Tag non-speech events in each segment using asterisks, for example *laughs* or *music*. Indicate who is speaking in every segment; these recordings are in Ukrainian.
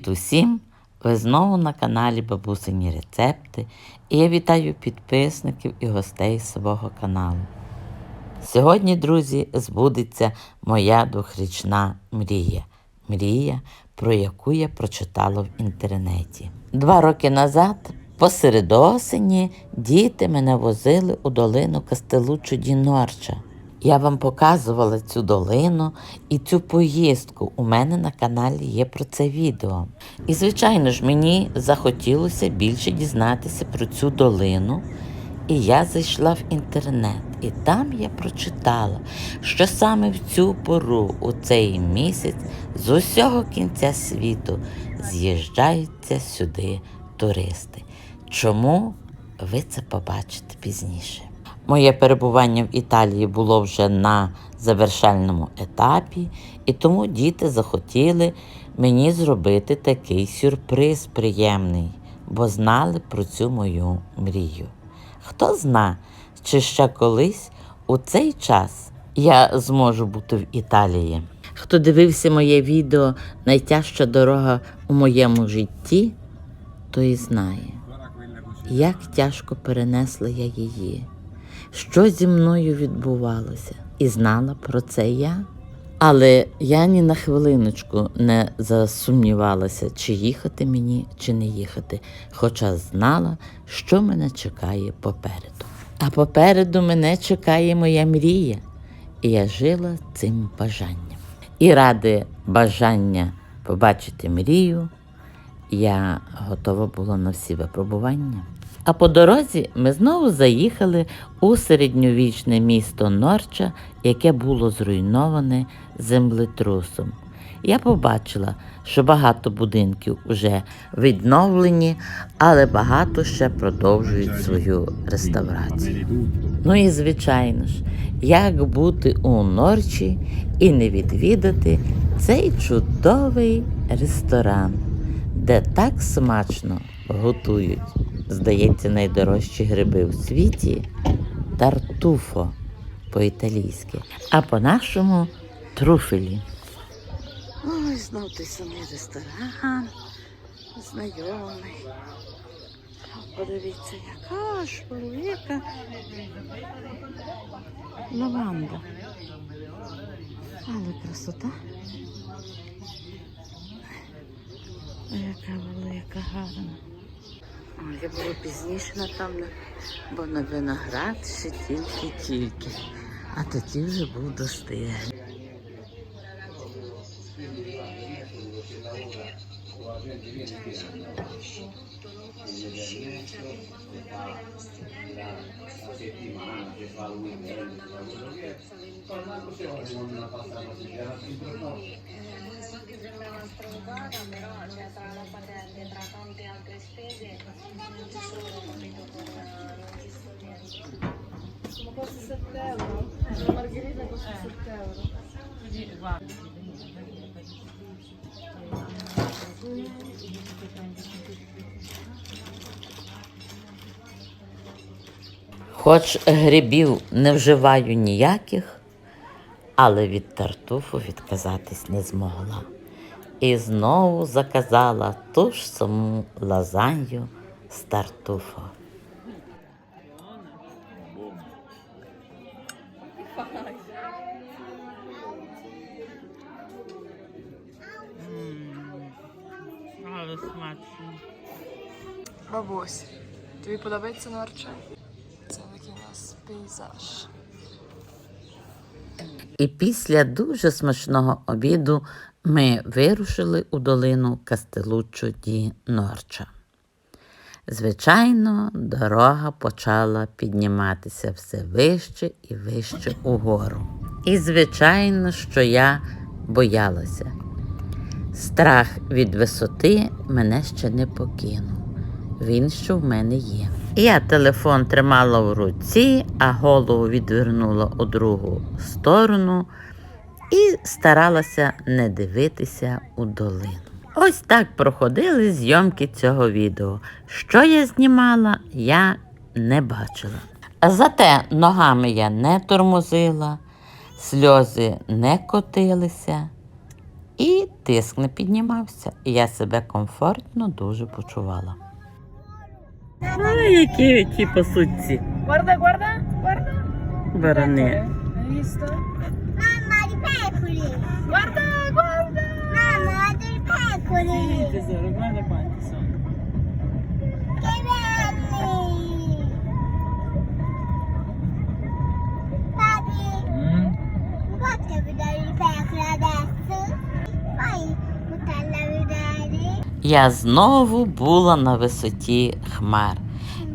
Speaker 1: Привіт усім! Ви знову на каналі Бабусині Рецепти і я вітаю підписників і гостей свого каналу. Сьогодні, друзі, збудеться моя двохрічна мрія. Мрія, про яку я прочитала в інтернеті. Два роки назад, посеред осені, діти мене возили у долину Кастелуччо ді Норча. Я вам показувала цю долину і цю поїздку. У мене на каналі є про це відео. І, звичайно ж, мені захотілося більше дізнатися про цю долину. І я зайшла в інтернет, і там я прочитала, що саме в цю пору, у цей місяць, з усього кінця світу з'їжджаються сюди туристи. Чому ви це побачите пізніше? Моє перебування в Італії було вже на завершальному етапі, і тому діти захотіли мені зробити такий сюрприз приємний, бо знали про цю мою мрію. Хто зна, чи ще колись у цей час я зможу бути в Італії. Хто дивився моє відео Найтяжча дорога у моєму житті, той знає, як тяжко перенесла я її, що зі мною відбувалося, і знала про це я. Але я ні на хвилиночку не засумнівалася, чи їхати мені, чи не їхати, хоча знала, що мене чекає попереду. А попереду мене чекає моя мрія, і я жила цим бажанням. І ради бажання побачити мрію, я готова була на всі випробування. А по дорозі ми знову заїхали у середньовічне місто Норча, яке було зруйноване землетрусом. Я побачила, що багато будинків вже відновлені, але багато ще продовжують свою реставрацію. Ну і звичайно ж, як бути у Норчі і не відвідати цей чудовий ресторан, де так смачно готують, здається, найдорожчі гриби у світі тартуфо по-італійськи, а по-нашому труфелі. Ой, знов той самий ресторан, знайомий. Подивіться, яка ж велика лаванда. Але красота. Яка велика, гарна. О, я була пізніше, напевно, бо на виноград ще тільки-тільки. А тоді вже був достигли.
Speaker 2: però cioè, tra la patente, tra tante altre spese, non ci sono, capito, con, non ci sto niente.
Speaker 3: Ma costa 7 euro? La margherita costa 7 euro.
Speaker 1: quindi guarda Хоч грибів не вживаю ніяких, але від тартуфу відказатись не змогла. І знову заказала ту ж саму лазанью з тартуфо. Але смачно.
Speaker 3: Бабусь, тобі подобається Норча? Це такий у нас пейзаж.
Speaker 1: І після дуже смачного обіду ми вирушили у долину Кастелуччо ді Норча. Звичайно, дорога почала підніматися все вище і вище угору. І, звичайно, що я боялася. Страх від висоти мене ще не покинув. Він що в мене є. Я телефон тримала в руці, а голову відвернула у другу сторону і старалася не дивитися у долину. Ось так проходили зйомки цього відео. Що я знімала, я не бачила. Зате ногами я не тормозила, сльози не котилися, І тиск не піднімався, і я себе комфортно дуже почувала. Ой, які ті
Speaker 3: guarda, guarda.
Speaker 1: Барани.
Speaker 3: Guarda, guarda.
Speaker 4: Mamma delle pecore!
Speaker 3: Tesoro, guarda quanti sono.
Speaker 4: Che belli! Papi, fatti vedere le pecore adesso? Poi portarle a vedere.
Speaker 1: Я знову була на висоті хмар.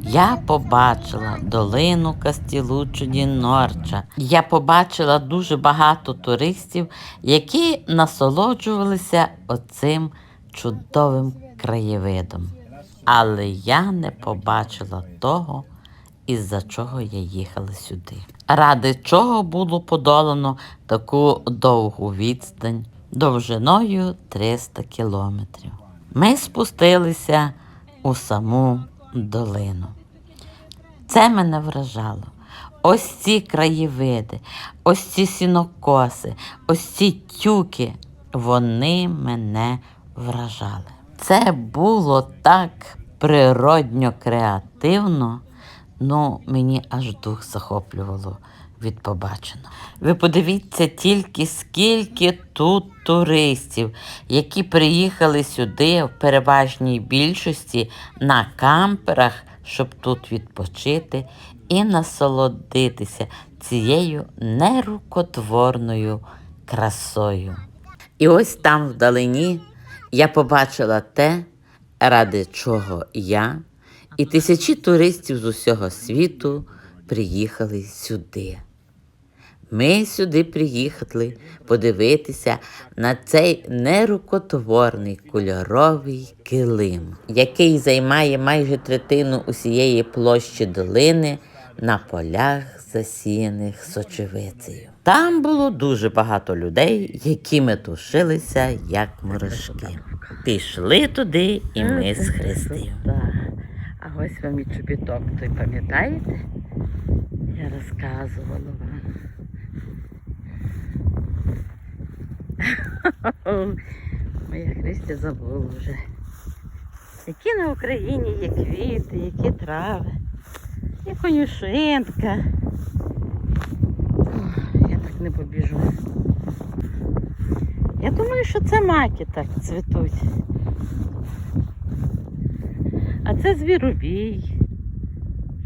Speaker 1: Я побачила долину Кастілуччо ді Норча. Я побачила дуже багато туристів, які насолоджувалися оцим чудовим краєвидом. Але я не побачила того, із-за чого я їхала сюди. Ради чого було подолано таку довгу відстань довжиною 300 кілометрів. Ми спустилися у саму долину. Це мене вражало. Ось ці краєвиди, ось ці сінокоси, ось ці тюки, вони мене вражали. Це було так природньо креативно, ну мені аж дух захоплювало від побаченого. Ви подивіться тільки, скільки тут туристів, які приїхали сюди в переважній більшості на камперах, щоб тут відпочити і насолодитися цією нерукотворною красою. І ось там вдалині я побачила те, ради чого я і тисячі туристів з усього світу приїхали сюди. Ми сюди приїхали подивитися на цей нерукотворний кольоровий килим, який займає майже третину усієї площі долини на полях, засіяних сочевицею. Там було дуже багато людей, які метушилися, як морожки. Пішли туди і ми з Христею. А ось вам і чобіток, той пам'ятаєте? Я розказувала вам. Моя Христя забула вже. Які на Україні є квіти, які трави, є конюшинка. Я так не побіжу. Я думаю, що це маки так цвітуть. А це звіробій.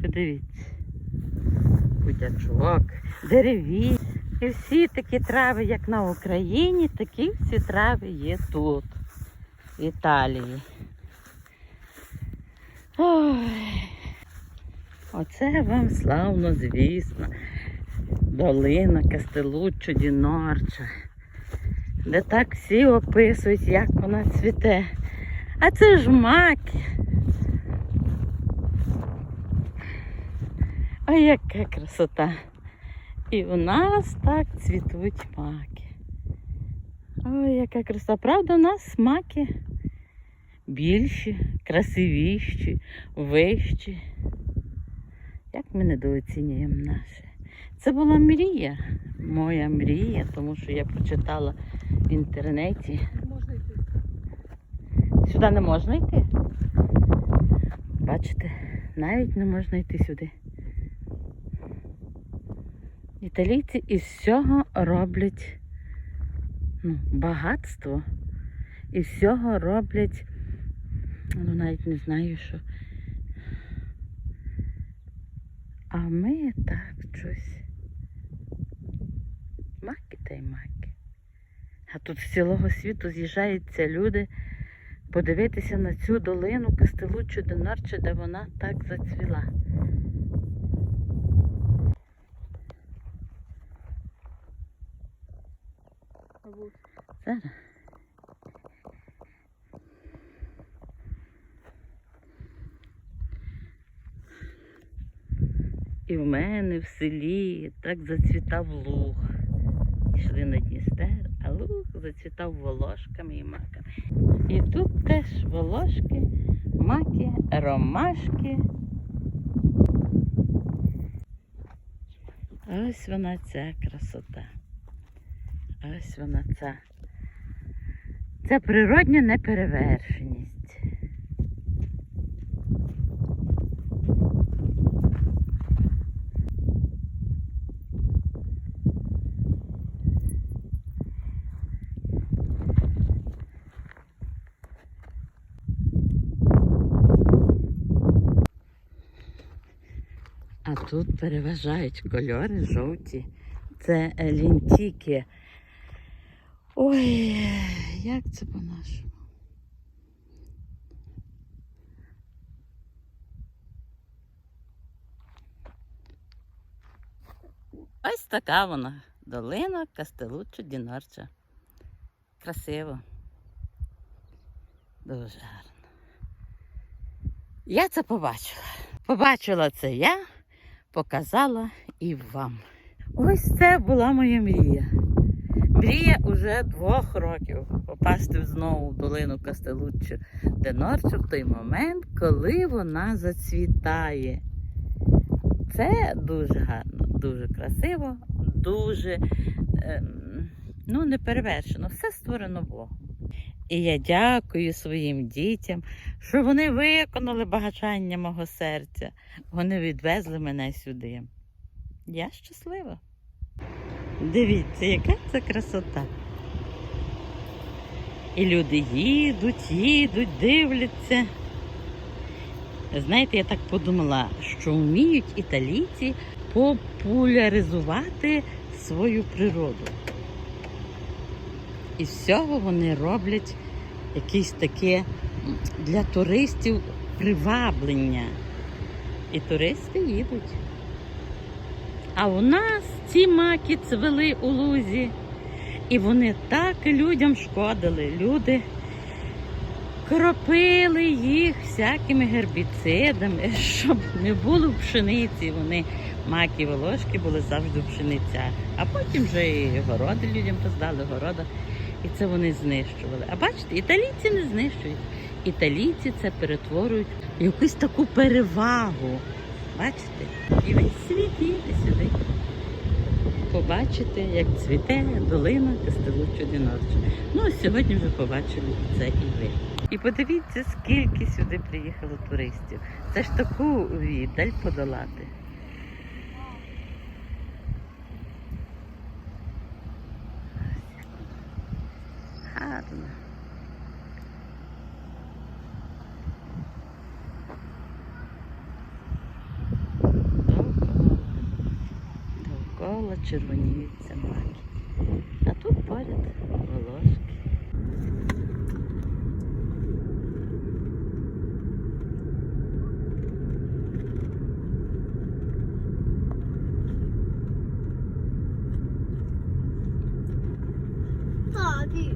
Speaker 1: Подивіться. Кудячок, деревій. І всі такі трави, як на Україні, такі всі трави є тут, в Італії. Ой. Оце вам славно, звісно. Долина Кастелуччо ді Норча, де так всі описують, як вона цвіте. А це ж маки. Ой, яка красота. І у нас так цвітуть маки. Ой, яка краса. Правда, у нас маки більші, красивіші, вищі. Як ми недооцінюємо наше. Це була мрія, моя мрія, тому що я прочитала в інтернеті.
Speaker 3: Можна йти.
Speaker 1: Сюди не можна йти. Бачите, навіть не можна йти сюди. Італійці із всього роблять ну, багатство. Із всього роблять, ну навіть не знаю що. А ми так щось. Маки та й маки. А тут з цілого світу з'їжджаються люди подивитися на цю долину Кастелуччо Денорче, де вона так зацвіла. Зараз. І в мене в селі так зацвітав луг. Йшли на Дністер, а луг зацвітав волошками і маками. І тут теж волошки, маки, ромашки. Ось вона ця красота. Ось вона ця Це природня неперевершеність. А тут переважають кольори жовті. Це лінтіки. Ой, як це по-нашому? Ось така вона долина Кастелуччо Дінорча. Красиво. Дуже гарно. Я це побачила. Побачила це я, показала і вам. Ось це була моя мрія. Мрія уже двох років попасти знову в долину Кастелуччо Денорчо в той момент, коли вона зацвітає. Це дуже гарно, дуже красиво, дуже ем, ну, неперевершено. Все створено Богом. І я дякую своїм дітям, що вони виконали бажання мого серця. Вони відвезли мене сюди. Я щаслива. Дивіться, яка це красота. І люди їдуть, їдуть, дивляться. Знаєте, я так подумала, що вміють італійці популяризувати свою природу. І з цього вони роблять якесь таке для туристів приваблення. І туристи їдуть. А у нас ці маки цвели у лузі, і вони так людям шкодили. Люди кропили їх всякими гербіцидами, *laughs* щоб не було в пшениці. Вони маки волошки були завжди в пшеницях. А потім вже і городи людям поздали, города. І це вони знищували. А бачите, італійці не знищують. Італійці це перетворюють в якусь таку перевагу. Бачите? І весь світ їде сюди. Побачите, як цвіте долина Кастелуччо Дінорчо. Ну, сьогодні вже побачили це і ви. І подивіться, скільки сюди приїхало туристів. Це ж таку віддаль подолати. Гарно. Червоніються маки. А тут поряд волошки.
Speaker 4: Тобі.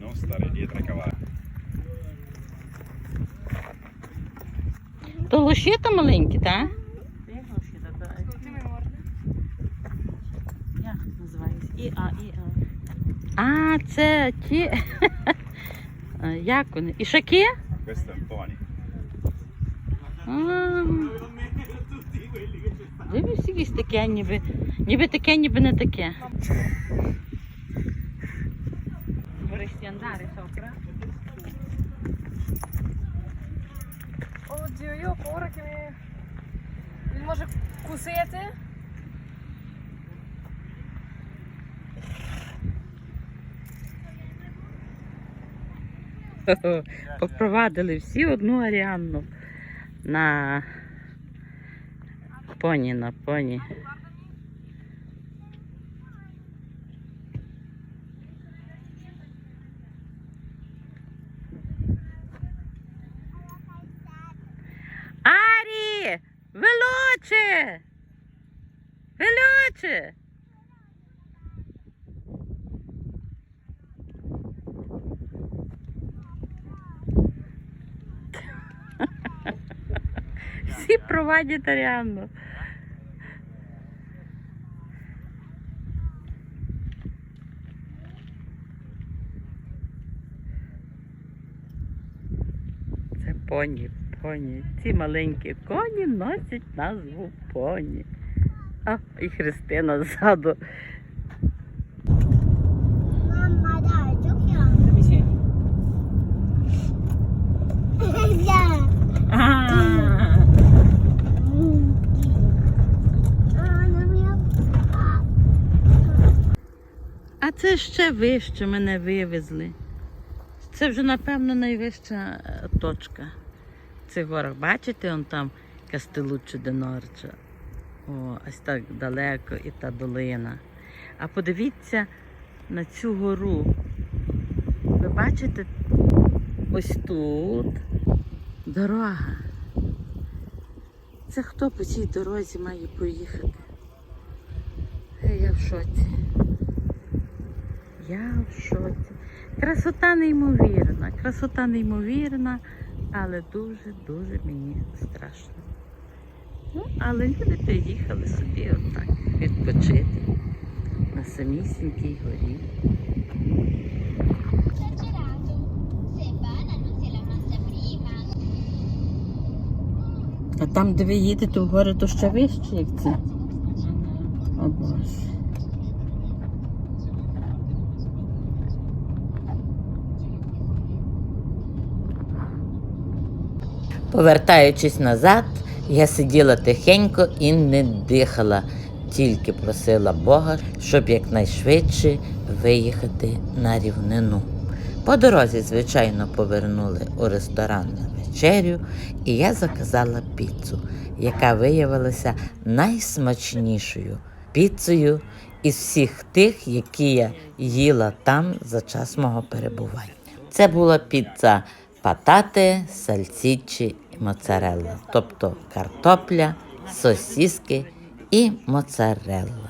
Speaker 5: Non stare dietro ai cavalli.
Speaker 1: То лощета маленькі, так? Як називається? І А, і А. Це ті. *laughs* Як вони? Ішаки?
Speaker 5: Questo è un pony.
Speaker 1: Дивись, якісь таке, ніби. Ніби таке, ніби не таке.
Speaker 3: Andare sopra? Oddio, io ho paura che mi... Він може кусити. *laughs*
Speaker 1: Попровадили всі одну Аріанну на поні, на поні. Арі! Велоче! Велоче! Всі провадять Аріанну. Це поні, поні. Ці маленькі коні носять назву поні. А, і Христина ззаду.
Speaker 4: Мама, дай, чок Я.
Speaker 1: А,
Speaker 4: А, на мене.
Speaker 1: А це ще вище мене вивезли. Це вже, напевно, найвища е, точка. Цих горах. Бачите, он там Кастелуччо де Норча. О, ось так далеко і та долина. А подивіться на цю гору. Ви бачите, ось тут дорога. Це хто по цій дорозі має поїхати? Е, Я в шоці. Я в шоці. Красота неймовірна, красота неймовірна, але дуже-дуже мені страшно. Ну, але люди приїхали собі отак відпочити на самісінькій горі. А там, де ви їдете в гори, то ще вище, як ці. О Боже. Повертаючись назад, я сиділа тихенько і не дихала, тільки просила Бога, щоб якнайшвидше виїхати на рівнину. По дорозі, звичайно, повернули у ресторан на вечерю, і я заказала піцу, яка виявилася найсмачнішою піцею із всіх тих, які я їла там за час мого перебування. Це була піца патати, сальсічі моцарелла, тобто картопля, сосіски і моцарелла.